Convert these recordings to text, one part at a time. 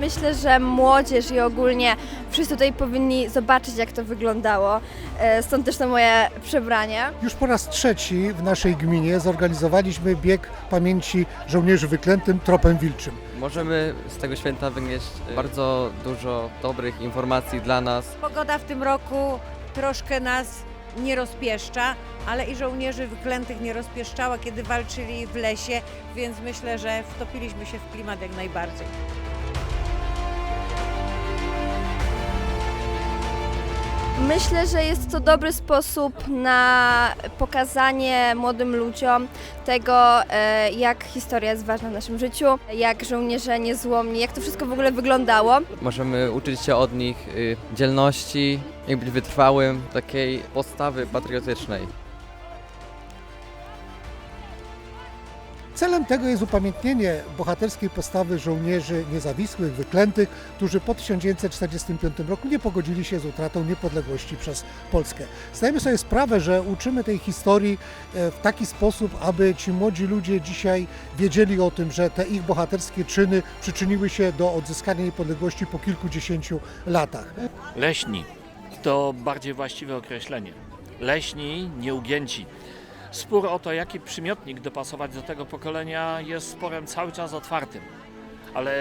Myślę, że młodzież i ogólnie wszyscy tutaj powinni zobaczyć, jak to wyglądało. E, Stąd też to moje przebranie. Już po raz trzeci w naszej gminie zorganizowaliśmy bieg pamięci żołnierzy wyklętym tropem wilczym. Możemy z tego święta wynieść y, bardzo dużo dobrych informacji dla nas. Pogoda w tym roku troszkę nas nie rozpieszcza, ale i żołnierzy wyklętych nie rozpieszczała, kiedy walczyli w lesie, więc myślę, że wtopiliśmy się w klimat jak najbardziej. Myślę, że jest to dobry sposób na pokazanie młodym ludziom tego, e, jak historia jest ważna w naszym życiu, jak żołnierze niezłomni, jak to wszystko w ogóle wyglądało. Możemy uczyć się od nich y, dzielności, jak być wytrwałym, takiej postawy patriotycznej. Celem tego jest upamiętnienie bohaterskiej postawy żołnierzy niezawisłych, wyklętych, którzy po 1945 roku nie pogodzili się z utratą niepodległości przez Polskę. Zdajemy sobie sprawę, że uczymy tej historii e, w taki sposób, aby ci młodzi ludzie dzisiaj wiedzieli o tym, że te ich bohaterskie czyny przyczyniły się do odzyskania niepodległości po kilkudziesięciu latach. Leśni to bardziej właściwe określenie. Leśni, nieugięci. Spór o to, jaki przymiotnik dopasować do tego pokolenia, jest sporem cały czas otwartym. Ale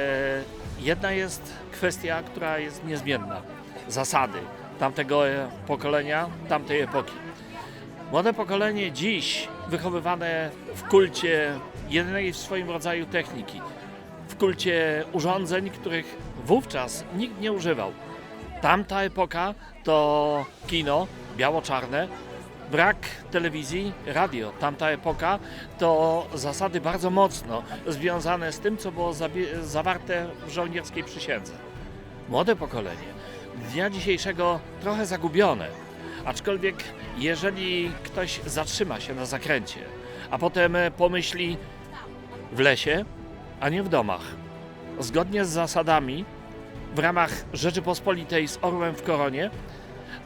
jedna jest kwestia, która jest niezmienna. Zasady tamtego e, pokolenia, tamtej epoki. Młode pokolenie dziś wychowywane w kulcie jedynej w swoim rodzaju techniki, w kulcie urządzeń, których wówczas nikt nie używał. Tamta epoka to kino biało-czarne, brak telewizji, radio. Tamta epoka to zasady bardzo mocno związane z tym, co było zawarte w żołnierskiej przysiędze. Młode pokolenie dnia dzisiejszego trochę zagubione, aczkolwiek jeżeli ktoś zatrzyma się na zakręcie, a potem pomyśli w lesie, a nie w domach, zgodnie z zasadami w ramach Rzeczypospolitej z orłem w koronie,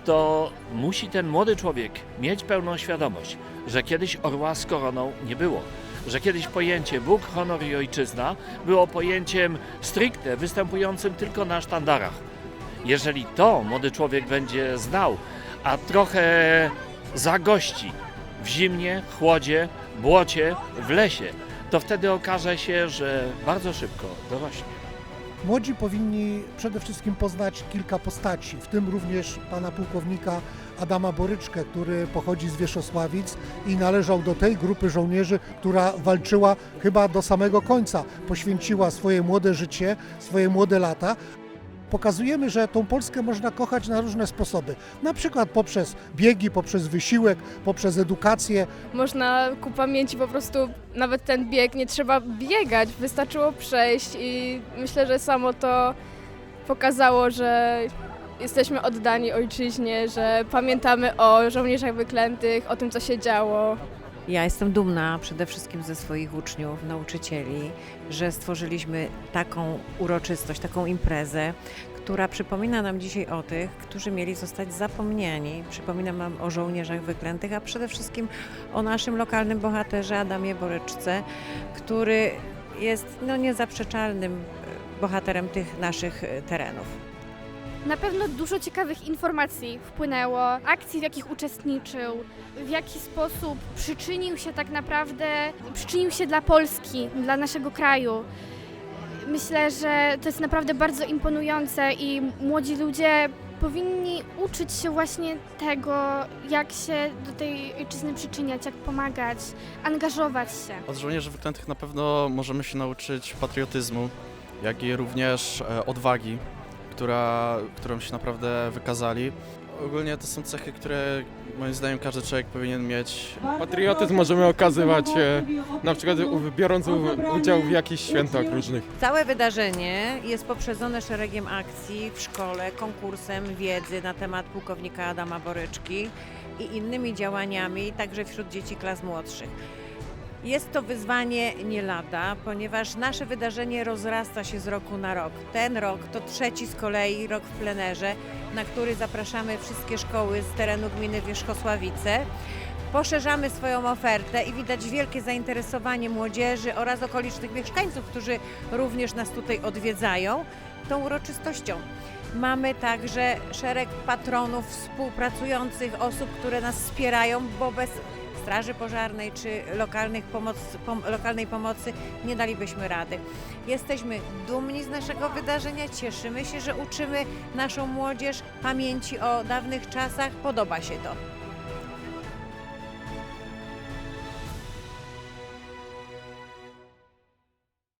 to musi ten młody człowiek mieć pełną świadomość, że kiedyś orła z koroną nie było. Że kiedyś pojęcie Bóg, honor i ojczyzna było pojęciem stricte występującym tylko na sztandarach. Jeżeli to młody człowiek będzie znał, a trochę zagości w zimnie, chłodzie, błocie, w lesie, to wtedy okaże się, że bardzo szybko dorośnie. Młodzi powinni przede wszystkim poznać kilka postaci, w tym również pana pułkownika Adama Boryczkę, który pochodzi z Wierzchosławic i należał do tej grupy żołnierzy, która walczyła chyba do samego końca. Poświęciła swoje młode życie, swoje młode lata. Pokazujemy, że tą Polskę można kochać na różne sposoby. Na przykład poprzez biegi, poprzez wysiłek, poprzez edukację, Można ku pamięci po prostu nawet ten bieg nie trzeba biegać, wystarczyło przejść i myślę, że samo to pokazało, że jesteśmy oddani ojczyźnie, że pamiętamy o żołnierzach wyklętych, o tym co się działo. Ja jestem dumna przede wszystkim ze swoich uczniów, nauczycieli, że stworzyliśmy taką uroczystość, taką imprezę, która przypomina nam dzisiaj o tych, którzy mieli zostać zapomniani. Przypomina nam o żołnierzach wyklętych, a przede wszystkim o naszym lokalnym bohaterze Adamie Boryczce, który jest no, niezaprzeczalnym e, bohaterem tych naszych e, terenów. Na pewno dużo ciekawych informacji wpłynęło, akcji, w jakich uczestniczył, w jaki sposób przyczynił się tak naprawdę, przyczynił się dla Polski, dla naszego kraju. Myślę, że to jest naprawdę bardzo imponujące i młodzi ludzie powinni uczyć się właśnie tego, jak się do tej ojczyzny przyczyniać, jak pomagać, angażować się. Od żołnierzy wyklętych na pewno możemy się nauczyć patriotyzmu, jak i również e, odwagi, która, którą się naprawdę wykazali. Ogólnie to są cechy, które moim zdaniem każdy człowiek powinien mieć. Patriotyzm możemy okazywać e, na przykład u- biorąc u- udział w jakichś świętach różnych. Całe wydarzenie jest poprzedzone szeregiem akcji w szkole, konkursem wiedzy na temat pułkownika Adama Boryczki i innymi działaniami, także wśród dzieci klas młodszych. Jest to wyzwanie nie lada, ponieważ nasze wydarzenie rozrasta się z roku na rok. Ten rok to trzeci z kolei rok w plenerze, na który zapraszamy wszystkie szkoły z terenu gminy Wierzchosławice. Poszerzamy swoją ofertę i widać wielkie zainteresowanie młodzieży oraz okolicznych mieszkańców, którzy również nas tutaj odwiedzają tą uroczystością. Mamy także szereg patronów współpracujących, osób, które nas wspierają, bo bez Straży Pożarnej czy lokalnych pomoc, pom, lokalnej pomocy nie dalibyśmy rady. Jesteśmy dumni z naszego wydarzenia, cieszymy się, że uczymy naszą młodzież pamięci o dawnych czasach. Podoba się to.